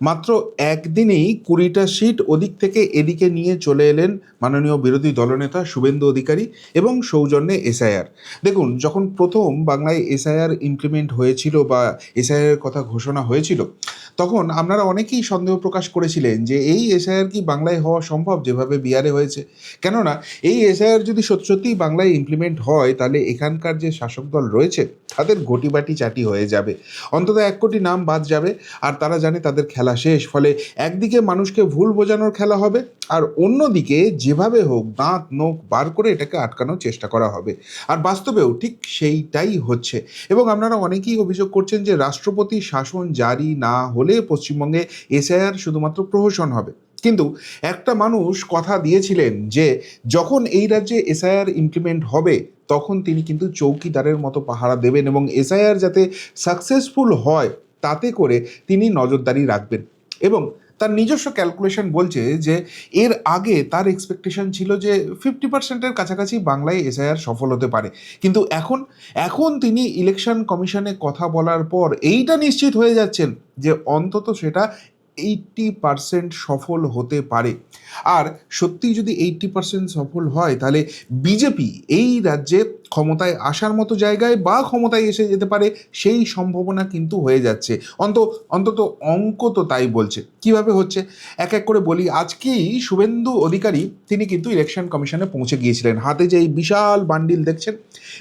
মাত্র একদিনেই কুড়িটা সিট ওদিক থেকে এদিকে নিয়ে চলে এলেন মাননীয় বিরোধী দলনেতা শুভেন্দু অধিকারী এবং সৌজন্যে এসআইআর। দেখুন, যখন প্রথম বাংলায় এসআইআর ইমপ্লিমেন্ট হয়েছিল বা এসআইআর কথা ঘোষণা হয়েছিল তখন আপনারা অনেকেই সন্দেহ প্রকাশ করেছিলেন যে এই এসআইআর কি বাংলায় হওয়া সম্ভব যেভাবে বিহারে হয়েছে? কেননা এই এসআইআর যদি সত্যি বাংলায় ইমপ্লিমেন্ট হয়, তাহলে এখানকার যে শাসক দল রয়েছে, তাদের গটিবাটি চাটি হয়ে যাবে। অন্তত এক কোটি নাম বাদ যাবে, আর তারা জানে তাদের খেলা শেষ। ফলে একদিকে মানুষকে ভুল বোঝানোর খেলা হবে, আর অন্যদিকে যেভাবে হোক দাঁত, নোখ বার করে এটাকে আটকানোর চেষ্টা করা হবে। আর বাস্তবেও ঠিক সেইটাই হচ্ছে। এবং আপনারা অনেকেই অভিযোগ করছেন যে রাষ্ট্রপতি শাসন জারি না হলে পশ্চিমবঙ্গে এসআইআর শুধুমাত্র প্রহসন হবে। কিন্তু একটা মানুষ কথা দিয়েছিলেন যে, যখন এই রাজ্যে এসআইআর ইমপ্লিমেন্ট হবে, তখন তিনি কিন্তু চৌকিদারের মতো পাহারা দেবেন এবং এসআইআর যাতে সাকসেসফুল হয়, তাতে করে তিনি নজরদারি রাখবেন। এবং তার নিজস্ব ক্যালকুলেশন বলছে যে এর আগে তার এক্সপেকটেশন ছিল যে ফিফটি পার্সেন্টের কাছাকাছি বাংলায় এসআইআর সফল হতে পারে। কিন্তু এখন এখন তিনি ইলেকশন কমিশনে কথা বলার পর এইটা নিশ্চিত হয়ে যাচ্ছেন যে অন্তত সেটা এইট্টি পার্সেন্ট সফল হতে পারে। আর সত্যি যদি এইট্টি পার্সেন্ট সফল হয়, তাহলে বিজেপি এই রাজ্যে ক্ষমতায় আসার মতো জায়গায় বা ক্ষমতায় এসে যেতে পারে, সেই সম্ভাবনা কিন্তু হয়ে যাচ্ছে। অন্ত, অন্তত অঙ্ক তো তাই বলছে। কীভাবে হচ্ছে? এক এক করে বলি। আজকেই শুভেন্দু অধিকারী, তিনি কিন্তু ইলেকশন কমিশনে পৌঁছে গিয়েছিলেন। হাতে যে এই বিশাল বান্ডিল দেখছেন,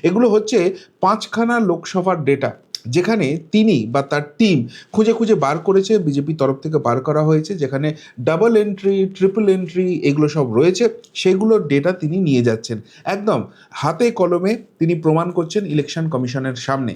এগুলো হচ্ছে পাঁচখানা লোকসভার ডেটা যেখানে তিনি বা তার টিম খুঁজে খুঁজে বার করেছে বিজেপি তরফ থেকে বার করা হয়েছে, যেখানে ডাবল এন্ট্রি ট্রিপল এন্ট্রি এগুলো সব রয়েছে সেগুলোর ডেটা তিনি নিয়ে যাচ্ছেন। একদম হাতে কলমে তিনি প্রমাণ করছেন ইলেকশন কমিশনের সামনে।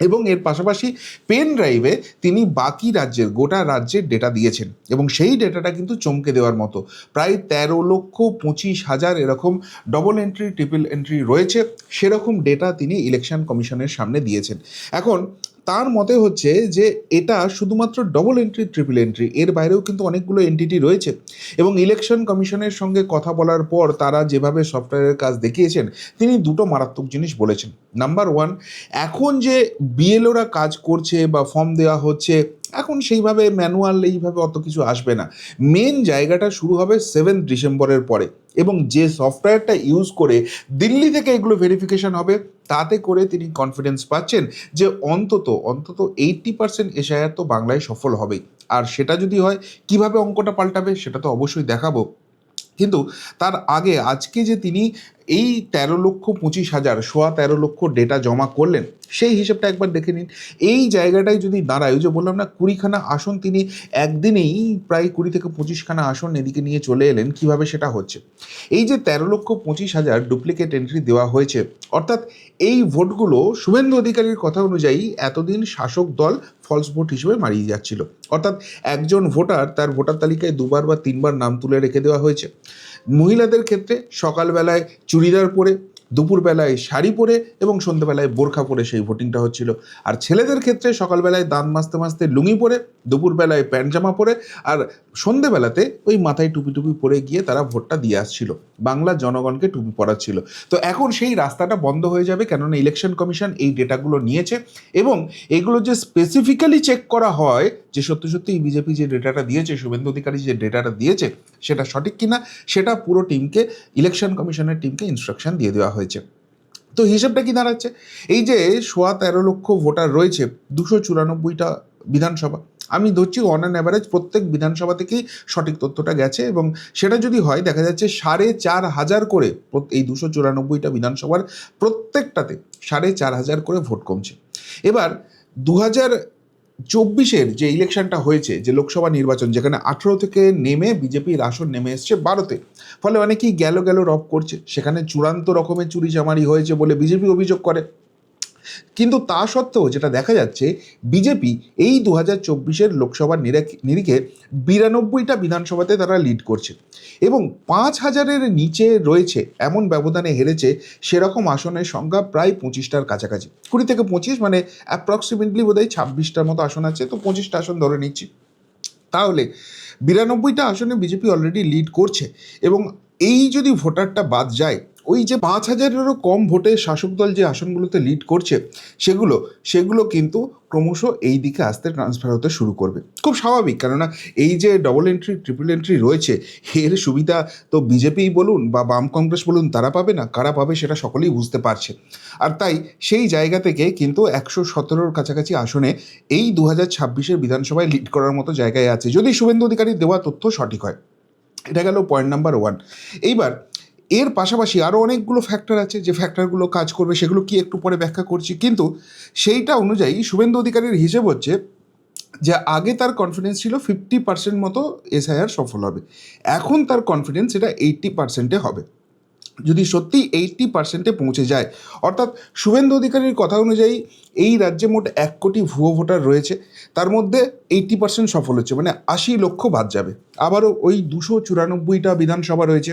এবং এর পাশাপাশি পেন ড্রাইভে তিনি বাকি রাজ্যের, গোটা রাজ্যের ডেটা দিয়েছেন। এবং সেই ডেটাটা কিন্তু চমকে দেওয়ার মতো। প্রায় তেরো লক্ষ পঁচিশ হাজার এরকম ডবল এন্ট্রি ট্রিপল এন্ট্রি রয়েছে। সেরকম ডেটা তিনি ইলেকশন কমিশনের সামনে দিয়েছেন। এখন তার মতে হচ্ছে যে এটা শুধুমাত্র ডবল এন্ট্রি ট্রিপল এন্ট্রি এর বাইরেও কিন্তু অনেকগুলো এন্টিটি রয়েছে। এবং ইলেকশন কমিশনের সঙ্গে কথা বলার পর তারা যেভাবে সফটওয়্যারের কাজ দেখিয়েছেন, তিনি দুটো মারাত্মক জিনিস বলেছেন। নাম্বার ওয়ান এখন যে বিএলওরা কাজ করছে বা ফর্ম দেওয়া হচ্ছে, এখন সেইভাবে ম্যানুয়াল এইভাবে অত কিছু আসবে না। মেন জায়গাটা শুরু হবে সেভেন্থ ডিসেম্বরের পরে। এবং যে সফটওয়্যারটা ইউজ করে দিল্লি থেকে এগুলো ভেরিফিকেশন হবে তাতে করে তিনি কনফিডেন্স পাচ্ছেন যে অন্তত অন্তত এইট্টি পার্সেন্ট এশায়ার তো বাংলায় সফল হবেই। আর সেটা যদি হয়, কীভাবে অঙ্কটা পাল্টাবে সেটা তো অবশ্যই দেখাবো। কিন্তু তার আগে আজকে যে তিনি এই তেরো লক্ষ পঁচিশ হাজার সোয়া তেরো লক্ষ ডেটা জমা করলেন, সেই হিসেবটা একবার দেখে নিন। এই জায়গাটায় যদি দাঁড়ায়, ওই যে বললাম না, কুড়িখানা আসন তিনি একদিনেই প্রায় কুড়ি থেকে পঁচিশখানা আসন এদিকে নিয়ে চলে এলেন, কীভাবে সেটা হচ্ছে? এই যে তেরো লক্ষ পঁচিশ হাজার ডুপ্লিকেট এন্ট্রি দেওয়া হয়েছে, অর্থাৎ এই ভোটগুলো শুভেন্দু অধিকারীর কথা অনুযায়ী এতদিন শাসক দল ফলস ভোট হিসেবে মারিয়ে যাচ্ছিল। অর্থাৎ একজন ভোটার তার ভোটার তালিকায় দুবার বা তিনবার নাম তুলে রেখে দেওয়া হয়েছে। মহিলাদের ক্ষেত্রে সকালবেলায় চুড়িদার পরে, দুপুরবেলায় শাড়ি পরে এবং সন্ধ্যেবেলায় বোরখা পরে সেই ভোটিংটা হচ্ছিল। আর ছেলেদের ক্ষেত্রে সকালবেলায় দান মাজতে মাজতে লুঙি পরে দুপুরবেলায় প্যান্ট জামা পরে আর সন্ধেবেলাতে ওই মাথায় টুপি টুপি পরে গিয়ে তারা ভোটটা দিয়ে আসছিল। বাংলার জনগণকে টুপি পরাচ্ছিল। তো এখন সেই রাস্তাটা বন্ধ হয়ে যাবে কেননা ইলেকশন কমিশন এই ডেটাগুলো নিয়েছে এবং এগুলো যে স্পেসিফিক্যালি চেক করা হয়, যে সত্যি সত্যি বিজেপি যে ডেটাটা দিয়েছে, শুভেন্দু অধিকারী যে ডেটাটা দিয়েছে, সেটা সঠিক কিনা, সেটা পুরো টিমকে, ইলেকশন কমিশনের টিমকে ইনস্ট্রাকশন দিয়ে দেওয়া হয়েছে। তো হিসেবটা কি দাঁড়াচ্ছে? এই যে সোয়া তেরো লক্ষ ভোটার রয়েছে, দুশো চুরানব্বইটা বিধানসভা। আমি ধরছি অন অ্যান অ্যাভারেজ প্রত্যেক বিধানসভা থেকেই সঠিক তথ্যটা গেছে এবং সেটা যদি হয়, দেখা যাচ্ছে সাড়ে চার হাজার করে এই দুশো চুরানব্বইটা বিধানসভার প্রত্যেকটাতে সাড়ে চার হাজার করে ভোট কমছে। এবার দু হাজার চব্বিশের যে ইলেকশনটা হয়েছে, যে লোকসভা নির্বাচন, যেখানে আঠেরো থেকে নেমে বিজেপির আসন নেমে এসছে বারোতে, ফলে অনেকেই গেল গেল রব করছে। সেখানে চূড়ান্ত রকমের চুরি চামারি হয়েছে বলে বিজেপি অভিযোগ করে। কিন্তু তা সত্ত্বেও যেটা দেখা যাচ্ছে, বিজেপি এই দু হাজার চব্বিশের লোকসভার নিরিখে বিরানব্বইটা বিধানসভাতে তারা লিড করছে এবং পাঁচ হাজারের নিচে রয়েছে, এমন ব্যবধানে হেরেছে সেরকম আসনের সংখ্যা প্রায় পঁচিশটার কাছাকাছি। কুড়ি থেকে পঁচিশ মানে অ্যাপ্রক্সিমেটলি বোধহয় ছাব্বিশটার মতো আসন আছে, তো পঁচিশটা আসন ধরে নিচ্ছি। তাহলে বিরানব্বইটা আসনে বিজেপি অলরেডি লিড করছে এবং এই যদি ভোটারটা বাদ যায় ওই যে পাঁচ হাজারেরও কম ভোটে শাসক দল যে আসনগুলোতে লিড করছে, সেগুলো সেগুলো কিন্তু ক্রমশ এই দিকে আসতে ট্রান্সফার হতে শুরু করবে। খুব স্বাভাবিক, কেননা এই যে ডবল এন্ট্রি ট্রিপল এন্ট্রি রয়েছে, এর সুবিধা তো বিজেপিই বলুন বা বাম কংগ্রেস বলুন, তারা পাবে না, কারা পাবে সেটা সকলেই বুঝতে পারছে। আর তাই সেই জায়গা থেকে কিন্তু একশো সতেরোর কাছাকাছি আসনে এই দু হাজার ছাব্বিশের বিধানসভায় লিড করার মতো জায়গায় আছে। যদি শুভেন্দু অধিকারী দেওয়া তথ্য সঠিক হয়, এটা গেল পয়েন্ট নাম্বার ওয়ান এইবার এর পাশাপাশি আরও অনেকগুলো ফ্যাক্টর আছে, যে ফ্যাক্টরগুলো কাজ করবে, সেগুলো কি একটু পরে ব্যাখ্যা করছি। কিন্তু সেইটা অনুযায়ী শুভেন্দু অধিকারীর হিসেব হচ্ছে যে আগে তার কনফিডেন্স ছিল ফিফটি পার্সেন্ট মতো এসআইআর সফল হবে। এখন তার কনফিডেন্স এটা এইট্টি পার্সেন্টে হবে। যদি সত্যি এইট্টি পার্সেন্টে পৌঁছে যায়, অর্থাৎ শুভেন্দু অধিকারীর কথা অনুযায়ী এই রাজ্যে মোট এক কোটি ভুয়ো ভোটার রয়েছে, তার মধ্যে এইট্টি পার্সেন্ট সফল হচ্ছে মানে আশি লক্ষ বাদ যাবে। আবারও ওই দুশো চুরানব্বইটা বিধানসভা রয়েছে।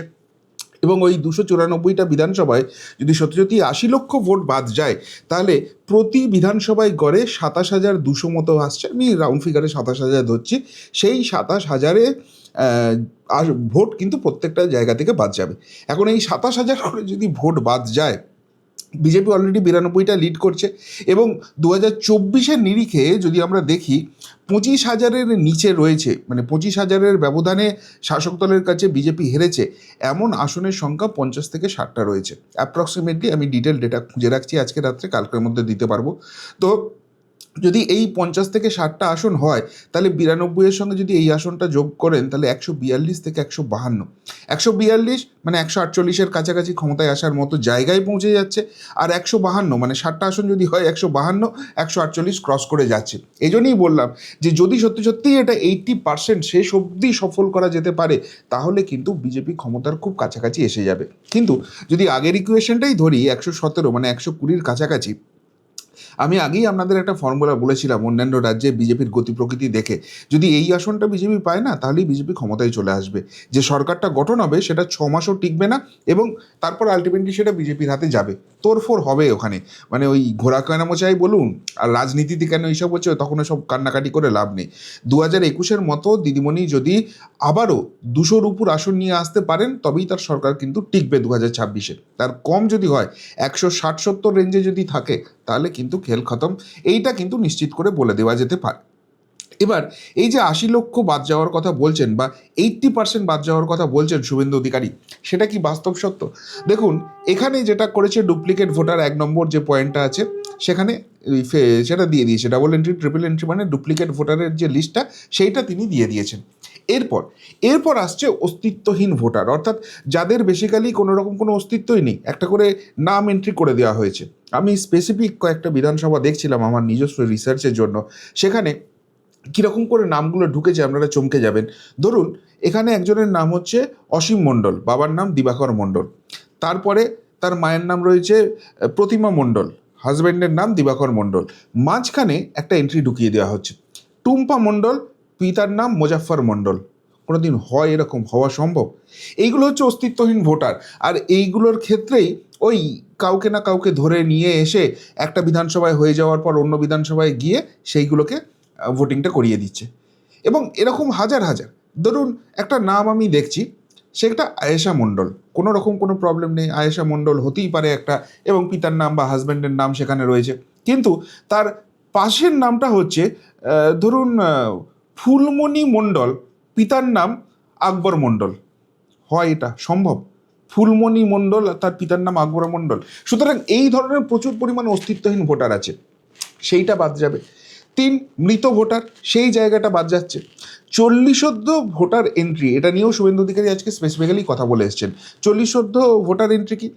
এবং ওই দুশো চুরানব্বইটা বিধানসভায় যদি সত্যি সত্যি আশি লক্ষ ভোট বাদ যায়, তাহলে প্রতি বিধানসভায় গড়ে সাতাশ হাজার দুশো মতো আসছে। আমি রাউন্ড ফিগারে সাতাশ হাজার ধরছি। সেই সাতাশ হাজারে ভোট কিন্তু প্রত্যেকটা জায়গা থেকে বাদ যাবে। এখন এই সাতাশ হাজার করে যদি ভোট বাদ যায় বিজেপি অলরেডি বিরানব্বইটা লিড করছে এবং দু হাজার চব্বিশের নিরিখে যদি আমরা দেখি, পঁচিশ হাজারের নিচে রয়েছে মানে পঁচিশ হাজারের ব্যবধানে শাসক দলের কাছে বিজেপি হেরেছে, এমন আসনের সংখ্যা পঞ্চাশ থেকে ষাটটা রয়েছে। অ্যাপ্রক্সিমেটলি আমি ডিটেল ডেটা খুঁজে রাখছি, আজকে রাত্রে কালকের মধ্যে দিতে পারব। তো যদি এই পঞ্চাশ থেকে ষাটটা আসন হয়, তাহলে বিরানব্বইয়ের সঙ্গে যদি এই আসনটা যোগ করেন, তাহলে একশো বিয়াল্লিশ থেকে একশো বাহান্ন। একশো বিয়াল্লিশ মানে একশো আটচল্লিশের কাছাকাছি ক্ষমতায় আসার মতো জায়গায় পৌঁছে যাচ্ছে, আর একশো বাহান্ন মানে ষাটটা আসন যদি হয়, একশো বাহান্ন, একশো আটচল্লিশ ক্রস করে যাচ্ছে। এই জন্যই বললাম যে, যদি সত্যি সত্যিই এটা এইট্টি পার্সেন্ট শেষ অবধি সফল করা যেতে পারে, তাহলে কিন্তু বিজেপি ক্ষমতার খুব কাছাকাছি এসে যাবে। কিন্তু যদি আগের ইকুয়েশনটাই ধরি, একশো সতেরো মানে একশো কুড়ির কাছাকাছি আমি আগেই আপনাদের একটা ফর্মুলা বলেছিলাম, অন্যান্য রাজ্যে বিজেপির গতি প্রকৃতি দেখে। যদি এই আসনটা বিজেপি পায় না, তাহলেই বিজেপি ক্ষমতায় চলে আসবে। যে সরকারটা গঠন হবে, সেটা ছ মাসও টিকবে না এবং তারপর আলটিমেটলি সেটা বিজেপির হাতে যাবে। তোরফোর হবে ওখানে। মানে ওই ঘোড়া কেনামোচাই বলুন, আর রাজনীতিতে কেন এইসব হচ্ছে, তখন সব কান্নাকাটি করে লাভ নেই। দু হাজার একুশের মতো দিদিমণি যদি আবারও দুশোর উপর আসন নিয়ে আসতে পারেন, তবেই তার সরকার কিন্তু টিকবে দু হাজার ছাব্বিশে তার কম যদি হয়, একশো ষাট সত্তর রেঞ্জে যদি থাকে, তাহলে কিন্তু খেল খতম। এইটা কিন্তু নিশ্চিত করে বলে দেওয়া যেতে পারে। এবার, এই যে আশি লক্ষ বাদ যাওয়ার কথা বলছেন বা এইট্টি পার্সেন্ট বাদ যাওয়ার কথা বলছেন শুভেন্দু অধিকারী, সেটা কি বাস্তব সত্য? দেখুন, এখানে যেটা করেছে ডুপ্লিকেট ভোটার এক নম্বর যে পয়েন্টটা আছে, সেখানে সেটা দিয়ে দিয়েছে ডাবল এন্ট্রি ট্রিপল এন্ট্রি মানে ডুপ্লিকেট ভোটারের যে লিস্টটা সেইটা তিনি দিয়ে দিয়েছেন। এরপর এরপর আসছে অস্তিত্বহীন ভোটার অর্থাৎ যাদের বেসিক্যালি কোনো রকম কোনো অস্তিত্বই নেই, একটা করে নাম এন্ট্রি করে দেওয়া হয়েছে। আমি স্পেসিফিক কয়েকটা বিধানসভা দেখছিলাম আমার নিজস্ব রিসার্চের জন্য, সেখানে কীরকম করে নামগুলো ঢুকেছে আপনারা চমকে যাবেন। ধরুন, এখানে একজনের নাম হচ্ছে অসীম মণ্ডল, বাবার নাম দিবাকর মণ্ডল। তারপরে তার মায়ের নাম রয়েছে প্রতিমা মণ্ডল হাজব্যান্ডের নাম দিবাকর মণ্ডল। মাঝখানে একটা এন্ট্রি ঢুকিয়ে দেওয়া হচ্ছে। টুম্পা মণ্ডল, পিতার নাম মোজাফফর মণ্ডল। কোনোদিন হয় এরকম, হওয়া সম্ভব? এইগুলো হচ্ছে অস্তিত্বহীন ভোটার। আর এইগুলোর ক্ষেত্রেই ওই কাউকে না কাউকে ধরে নিয়ে এসে একটা বিধানসভায় হয়ে যাওয়ার পর অন্য বিধানসভায় গিয়ে সেইগুলোকে ভোটিংটা করিয়ে দিচ্ছে। এবং এরকম হাজার হাজার, ধরুন একটা নাম আমি দেখছি সেটা আয়েশা মণ্ডল। কোনো রকম কোনো প্রবলেম নেই, আয়েশা মণ্ডল হতেই পারে একটা, এবং পিতার নাম বা হাজব্যান্ডের নাম সেখানে রয়েছে। কিন্তু তার পাশের নামটা হচ্ছে ধরুন ফুলমণি মণ্ডল, পিতার নাম আকবর মণ্ডল। হয় এটা, সম্ভব? ফুলমণি মণ্ডল তার পিতার নাম আকবর মণ্ডল। সুতরাং এই ধরনের প্রচুর পরিমাণ অস্তিত্বহীন ভোটার আছে। সেইটা বাদ যাবে। তিন মৃত ভোটার, সেই জায়গাটা বাদ যাচ্ছে। চল্লিশোদ্ধ ভোটার এন্ট্রি এটা নিয়েও শুভেন্দু অধিকারী আজকে স্পেসিফিক্যালি কথা বলে এসছেন। চল্লিশোদ্ধ ভোটার এন্ট্রি কি?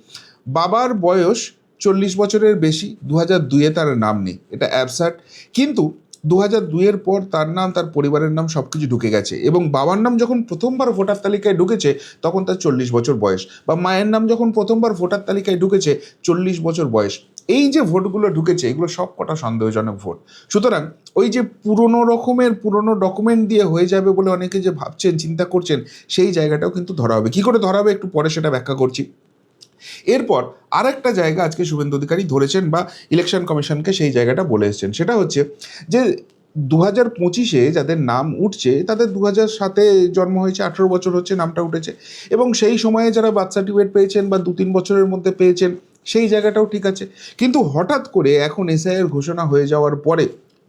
বাবার বয়স চল্লিশ বছরের বেশি দু হাজার দুইয়ে তার নাম নেই, এটা অ্যাবসার্ট কিন্তু দু হাজার দুইয়ের পর তার নাম, তার পরিবারের নাম সব কিছু ঢুকে গেছে এবং বাবার নাম যখন প্রথমবার ভোটার তালিকায় ঢুকেছে, তখন তার চল্লিশ বছর বয়স। বা মায়ের নাম যখন প্রথমবার ভোটার তালিকায় ঢুকেছে, চল্লিশ বছর বয়স। এই যে ভোটগুলো ঢুকেছে, এগুলো সব কটা সন্দেহজনক ভোট। সুতরাং ওই যে পুরনো রকমের, পুরনো ডকুমেন্ট দিয়ে হয়ে যাবে বলে অনেকে যে ভাবছেন, চিন্তা করছেন, সেই জায়গাটাও কিন্তু ধরা হবে। কী করে ধরা হবে? একটু পরে সেটা ব্যাখ্যা করছি। এরপর আর একটা জায়গা আজকে শুভেন্দু অধিকারী ধরেছেন বা ইলেকশন কমিশনকে সেই জায়গাটা বলে এসেছেন। সেটা হচ্ছে যে দু হাজার পঁচিশে যাদের নাম উঠছে, তাদের দু হাজার সাতে জন্ম হয়েছে, আঠেরো বছর হচ্ছে, নামটা উঠেছে। এবং সেই সময়ে যারা বার্থ সার্টিফিকেট পেয়েছেন বা দু তিন বছরের মধ্যে পেয়েছেন সেই জায়গাটাও ঠিক আছে। কিন্তু হঠাৎ করে এখন এসআইয়ের ঘোষণা হয়ে যাওয়ার পরে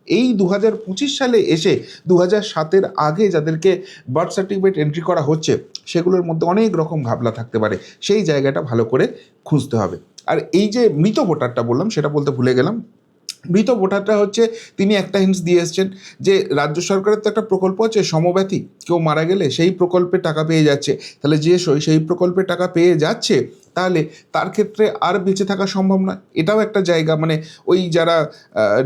এই দু হাজার পঁচিশ সালে এসে দু সাতের আগে যাদেরকে বার্থ সার্টিফিকেট এন্ট্রি করা হচ্ছে, সেগুলোর মধ্যে অনেক রকম ঘাবলা থাকতে পারে। সেই জায়গাটা ভালো করে খুঁজতে হবে। আর এই যে মৃত ভোটারটা বললাম, সেটা বলতে ভুলে গেলাম। মৃত ভোটারটা হচ্ছে তিনি একটা হিন্টস দিয়ে এসছেন যে রাজ্য সরকারের তো একটা প্রকল্প আছে সমব্যথী। কেউ মারা গেলে সেই প্রকল্পে টাকা পেয়ে যাচ্ছে। তাহলে যে সই সেই প্রকল্পে টাকা পেয়ে যাচ্ছে, তাহলে তার ক্ষেত্রে আর বেঁচে থাকা সম্ভব না এটাও একটা জায়গা মানে ওই যারা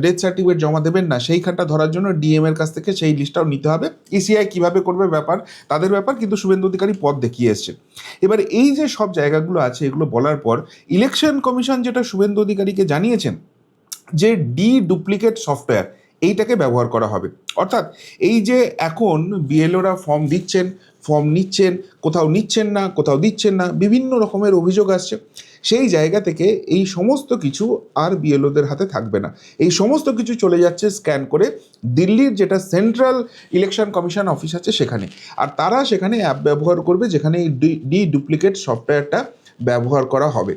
ডেথ সার্টিফিকেট জমা দেবেন না, সেইখানটা ধরার জন্য ডিএম এর কাছ থেকে সেই লিস্টটাও নিতে হবে। ইসিআই কীভাবে করবে ব্যাপার, তাদের ব্যাপার কিন্তু শুভেন্দু অধিকারী পদ দেখিয়ে এসছে এবার এই যে সব জায়গাগুলো আছে, এগুলো বলার পর ইলেকশন কমিশন যেটা শুভেন্দু অধিকারীকে জানিয়েছেন যে ডি ডুপ্লিকেট সফটওয়্যার এইটাকে ব্যবহার করা হবে। অর্থাৎ এই যে এখন বিএলওরা ফর্ম দিচ্ছেন ফর্ম নিচ্ছেন, কোথাও নিচ্ছেন না, কোথাও দিচ্ছেন না, বিভিন্ন রকমের অভিযোগ আসছে, সেই জায়গা থেকে এই সমস্ত কিছু আর বিএলওদের হাতে থাকবে না। এই সমস্ত কিছু চলে যাচ্ছে স্ক্যান করে দিল্লির যেটা সেন্ট্রাল ইলেকশন কমিশন অফিস আছে সেখানে। আর তারা সেখানে অ্যাপ ব্যবহার করবে, যেখানে এই ডি ডুপ্লিকেট সফটওয়্যারটা ব্যবহার করা হবে।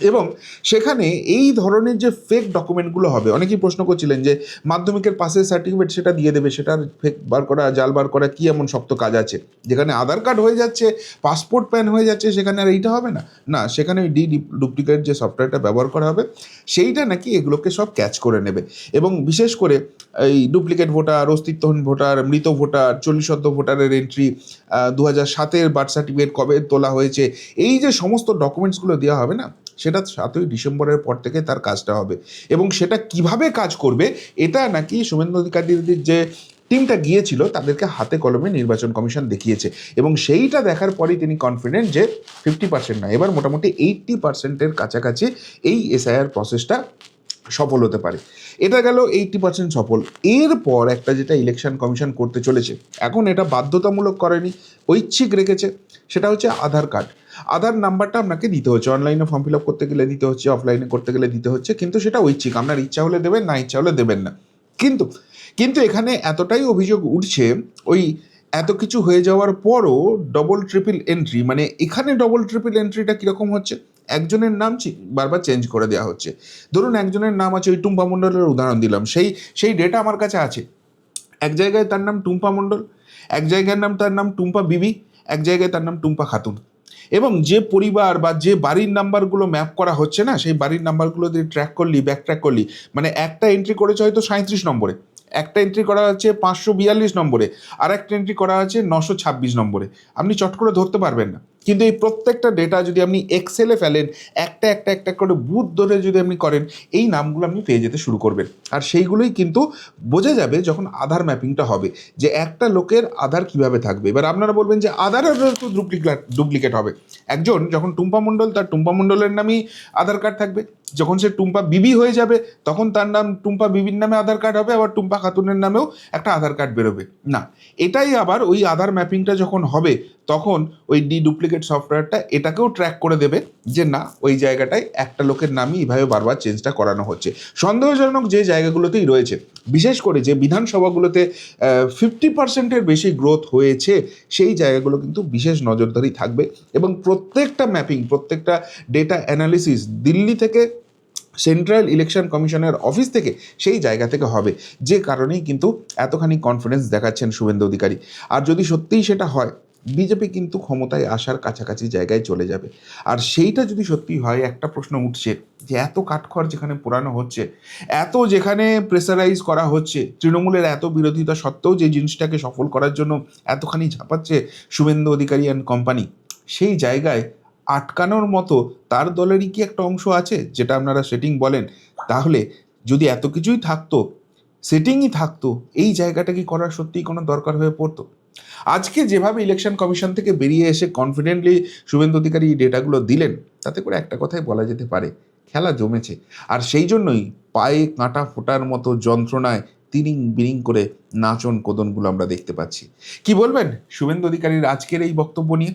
এবং সেখানে এই ধরনের যে ফেক ডকুমেন্টগুলো হবে, অনেকেই প্রশ্ন করছিলেন যে মাধ্যমিকের পাসের সার্টিফিকেট সেটা দিয়ে দেবে সেটার ফেক বার করা, জাল বার করা কী এমন শক্ত কাজ আছে? যেখানে আধার কার্ড হয়ে যাচ্ছে পাসপোর্ট প্যান হয়ে যাচ্ছে, সেখানে আর এইটা হবে না? না, সেখানে ওই ডি ডুপ্লিকেট যে সফটওয়্যারটা ব্যবহার করা হবে, সেইটা নাকি এগুলোকে সব ক্যাচ করে নেবে। এবং বিশেষ করে এই ডুপ্লিকেট ভোটার অস্তিত্বহীন ভোটার মৃত ভোটার চল্লিশত্ব ভোটারের এন্ট্রি দু হাজার সাতের বার্থ সার্টিফিকেট কবে তোলা হয়েছে, এই যে সমস্ত ডকুমেন্টসগুলো দেওয়া হবে না সেটা সাতই ডিসেম্বরের পর থেকে তার কাজটা হবে। এবং সেটা কীভাবে কাজ করবে, এটা নাকি শুভেন্দু অধিকারীর যে টিমটা গিয়েছিল, তাদেরকে হাতে কলমে নির্বাচন কমিশন দেখিয়েছে। এবং সেইটা দেখার পরেই তিনি কনফিডেন্ট যে ফিফটি পার্সেন্ট না এবার মোটামুটি এইট্টি পার্সেন্টের কাছাকাছি এই এসআইআর প্রসেসটা সফল হতে পারে। এটা গেল এইটটি পার্সেন্ট সফল। এরপর একটা যেটা ইলেকশন কমিশন করতে চলেছে, এখন এটা বাধ্যতামূলক করেনি, ঐচ্ছিক রেখেছে, সেটা হচ্ছে আধার কার্ড। আধার নাম্বারটা আপনাকে দিতে হচ্ছে। অনলাইনে ফর্ম ফিল আপ করতে গেলে দিতে হচ্ছে অফলাইনে করতে গেলে দিতে হচ্ছে, কিন্তু সেটা ঐচ্ছিক। আপনার ইচ্ছা হলে দেবেন, না ইচ্ছা হলে দেবেন না। কিন্তু কিন্তু এখানে এতটাই অভিযোগ উঠছে, ওই এত কিছু হয়ে যাওয়ার পরও ডবল ট্রিপল এন্ট্রি মানে এখানে ডবল ট্রিপল এন্ট্রিটা কীরকম হচ্ছে? একজনের নাম বারবার চেঞ্জ করে দেওয়া হচ্ছে। ধরুন একজনের নাম আছে ওই টুম্পা মণ্ডলের উদাহরণ দিলাম। সেই সেই ডেটা আমার কাছে আছে। এক জায়গায় তার নাম টুম্পা মণ্ডল, এক জায়গার নাম তার নাম টুম্পা বিবি, এক জায়গায় তার নাম টুম্পা খাতুন। এবং যে পরিবার বা যে বাড়ির নাম্বারগুলো ম্যাপ করা হচ্ছে না, সেই বাড়ির নাম্বারগুলো দিয়ে ট্র্যাক করলি ব্যাক ট্র্যাক করলি মানে একটা এন্ট্রি করেছে হয়তো সাঁত্রিশ নম্বরে, একটা এন্ট্রি করা হচ্ছে পাঁচশো বিয়াল্লিশ নম্বরে আর একটা এন্ট্রি করা আছে নশো ছাব্বিশ নম্বরে, আপনি চট করে ধরতে পারবেন না। কিন্তু এই প্রত্যেকটা ডেটা যদি আপনি এক্সেলে ফেলেন, একটা একটা একটা করে বুথ ধরে যদি আপনি করেন, এই নামগুলো আপনি পেয়ে যেতে শুরু করবেন। আর সেইগুলোই কিন্তু বোঝা যাবে যখন আধার ম্যাপিংটা হবে যে একটা লোকের আধার কীভাবে থাকবে। এবার আপনারা বলবেন যে আধারের তো ডুপ্লিকেট ডুপ্লিকেট হবে। একজন যখন টুম্পা মণ্ডল, তার টুম্পা মণ্ডলের নামই আধার কার্ড থাকবে। যখন সে টুম্পা বিবি হয়ে যাবে, তখন তার নাম টুম্পা বিবির নামে আধার কার্ড হবে, আবার টুম্পা খাতুনের নামেও একটা আধার কার্ড বেরোবে। না, এটাই আবার ওই আধার ম্যাপিংটা যখন হবে, তখন ওই ডি ডুপ্লিকেট সফটওয়্যারটা এটাকেও ট্র্যাক করে দেবে যে না, ওই জায়গাটায় একটা লোকের নামই এইভাবে বারবার চেঞ্জটা করানো হচ্ছে। সন্দেহজনক যে জায়গাগুলোতেই রয়েছে, বিশেষ করে যে বিধানসভাগুলোতে ফিফটি পার্সেন্টের বেশি গ্রোথ হয়েছে, সেই জায়গাগুলো কিন্তু বিশেষ নজরদারি থাকবে এবং প্রত্যেকটা ম্যাপিং, প্রত্যেকটা ডেটা অ্যানালিসিস দিল্লি থেকে সেন্ট্রাল ইলেকশন কমিশনের অফিস থেকে সেই জায়গা থেকে হবে। যে কারণেই কিন্তু এতখানি কনফিডেন্স দেখাচ্ছেন শুভেন্দু অধিকারী। আর যদি সত্যিই সেটা হয় বিজেপি কিন্তু ক্ষমতায় আসার কাছাকাছি জায়গায় চলে যাবে। আর সেইটা যদি সত্যি হয়, একটা প্রশ্ন উঠছে যে এত কাঠখড় যেখানে পোড়ানো হচ্ছে, এত যেখানে প্রেসারাইজ করা হচ্ছে, তৃণমূলের এত বিরোধিতা সত্ত্বেও যে জিনিসটাকে সফল করার জন্য এতখানি ঝাঁপাচ্ছে শুভেন্দু অধিকারী অ্যান্ড কোম্পানি সেই জায়গায় আটকানোর মতো তার দলেরই কি একটা অংশ আছে? যেটা আপনারা সেটিং বলেন। তাহলে যদি এত কিছুই থাকতো সেটিংই থাকতো, এই জায়গাটা কি করার সত্যিই কোনো দরকার হয়ে পড়তো? আজকে যেভাবে ইলেকশন কমিশন থেকে বেরিয়ে এসে কনফিডেন্টলি শুভেন্দু অধিকারী এই ডেটাগুলো দিলেন, তাতে করে একটা কথাই বলা যেতে পারে, খেলা জমেছে। আর সেই জন্যই পায়ে কাঁটা ফোটার মতো যন্ত্রণায় তিরিং বিরিং করে নাচন কোদনগুলো আমরা দেখতে পাচ্ছি। কি বলবেন শুভেন্দু অধিকারীর আজকের এই বক্তব্য নিয়ে?